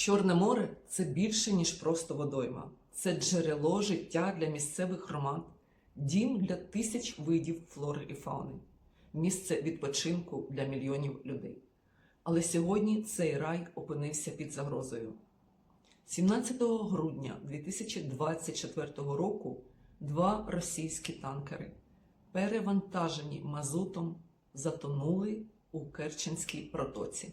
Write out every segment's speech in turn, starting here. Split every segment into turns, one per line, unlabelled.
Чорне море це більше, ніж просто водойма. Це джерело життя для місцевих громад, дім для тисяч видів флори і фауни, місце відпочинку для мільйонів людей. Але сьогодні цей рай опинився під загрозою. 17 грудня 2024 року два російські танкери, перевантажені мазутом, затонули у Керченській протоці.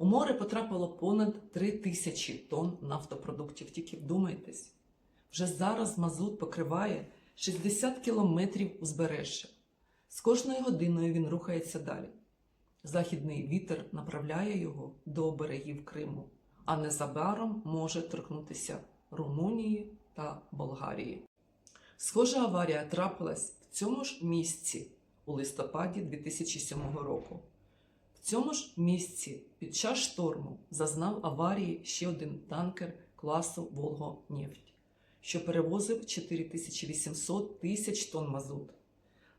У море потрапило понад 3 тисячі тонн нафтопродуктів. Тільки вдумайтесь, вже зараз мазут покриває 60 кілометрів узбережжя. З кожною годиною він рухається далі. Західний вітер направляє його до берегів Криму, а незабаром може торкнутися Румунії та Болгарії. Схожа аварія трапилась в цьому ж місці у листопаді 2007 року. Цьому ж місці під час шторму зазнав аварії ще один танкер класу Волго-Нефть, що перевозив 4800 тисяч тонн мазут.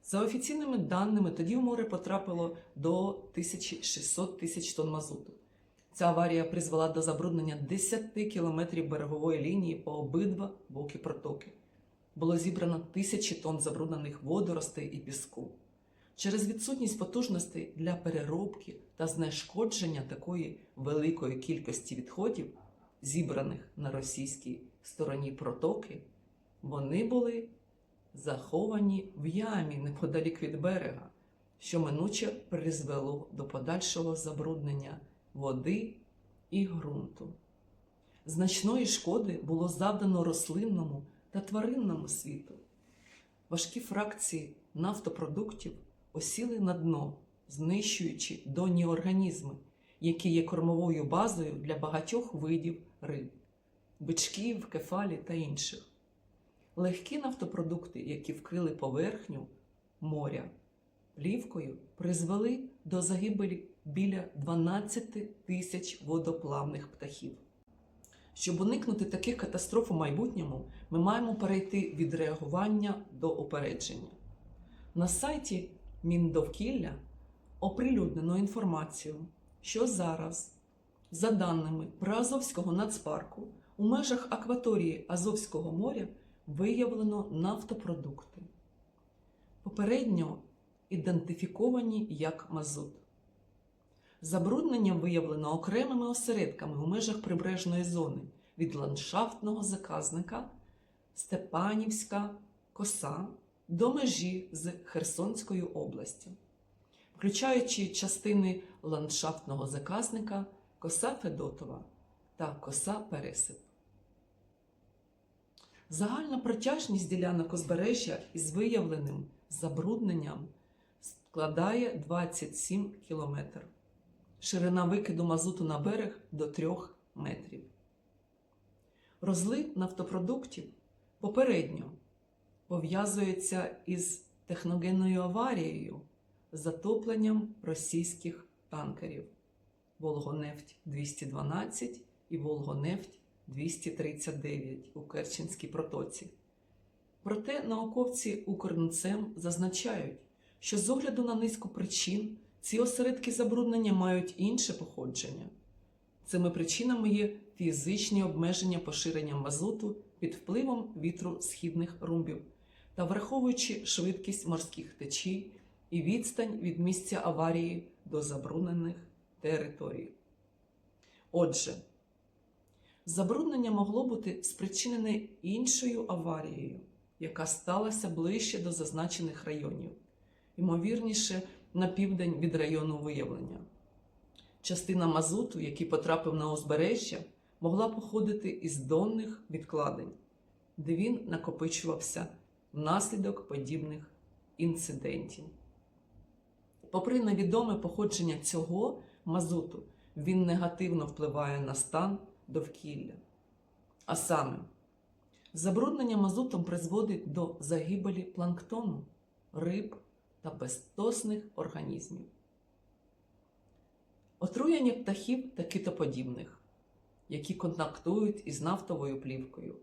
За офіційними даними, тоді в море потрапило до 1600 тисяч тонн мазуту. Ця аварія призвела до забруднення 10 кілометрів берегової лінії по обидва боки протоки. Було зібрано тисячі тонн забруднених водоростей і піску. Через відсутність потужностей для переробки та знешкодження такої великої кількості відходів, зібраних на російській стороні протоки, вони були заховані в ямі неподалік від берега, що минуче призвело до подальшого забруднення води і ґрунту. Значної шкоди було завдано рослинному та тваринному світу. Важкі фракції нафтопродуктів осіли на дно, знищуючи донні організми, які є кормовою базою для багатьох видів риб, бичків, кефалі та інших. Легкі нафтопродукти, які вкрили поверхню моря плівкою, призвели до загибелі біля 12 тисяч водоплавних птахів. Щоб уникнути таких катастроф у майбутньому, ми маємо перейти від реагування до опередження. На сайті Міндовкілля оприлюднено інформацію, що зараз, за даними Приазовського нацпарку, у межах акваторії Азовського моря виявлено нафтопродукти, попередньо ідентифіковані як мазут. Забруднення виявлено окремими осередками у межах прибережної зони від ландшафтного заказника Степанівська коса до межі з Херсонською областю, включаючи частини ландшафтного заказника Коса Федотова та Коса Пересип. Загальна протяжність ділянок узбережжя із виявленим забрудненням складає 27 кілометрів. Ширина викиду мазуту на берег до 3 метрів. Розлив нафтопродуктів попередньо пов'язується із техногенною аварією, затопленням російських танкерів Волгонефть 212 і Волгонефть 239 у Керченській протоці. Проте науковці Укрнцем зазначають, що з огляду на низку причин ці осередки забруднення мають інше походження. Цими причинами є фізичні обмеження поширення мазуту під впливом вітру східних румбів та враховуючи швидкість морських течій і відстань від місця аварії до забруднених територій. Отже, забруднення могло бути спричинене іншою аварією, яка сталася ближче до зазначених районів, ймовірніше на південь від району виявлення. Частина мазуту, який потрапив на узбережжя, могла походити із донних відкладень, де він накопичувався внаслідок подібних інцидентів. Попри невідоме походження цього мазуту, він негативно впливає на стан довкілля. А саме, забруднення мазутом призводить до загибелі планктону, риб та безтосних організмів. Отруєння птахів та китоподібних, які контактують із нафтовою плівкою,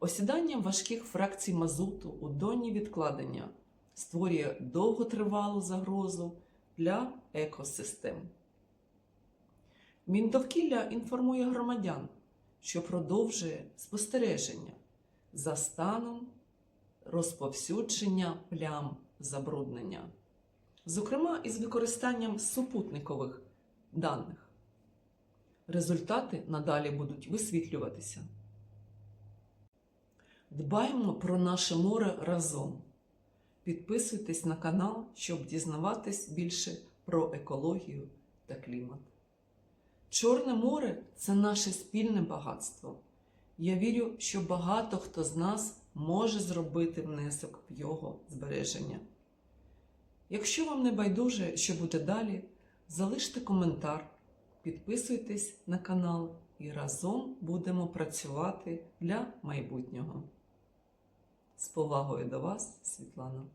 осідання важких фракцій мазуту у донні відкладення створює довготривалу загрозу для екосистем. Міндовкілля інформує громадян, що продовжує спостереження за станом розповсюдження плям забруднення, зокрема із використанням супутникових даних. Результати надалі будуть висвітлюватися. Дбаємо про наше море разом. Підписуйтесь на канал, щоб дізнаватись більше про екологію та клімат. Чорне море це наше спільне багатство. Я вірю, що багато хто з нас може зробити внесок в його збереження. Якщо вам не байдуже, що буде далі, залиште коментар, підписуйтесь на канал і разом будемо працювати для майбутнього. З повагою до вас, Світлана.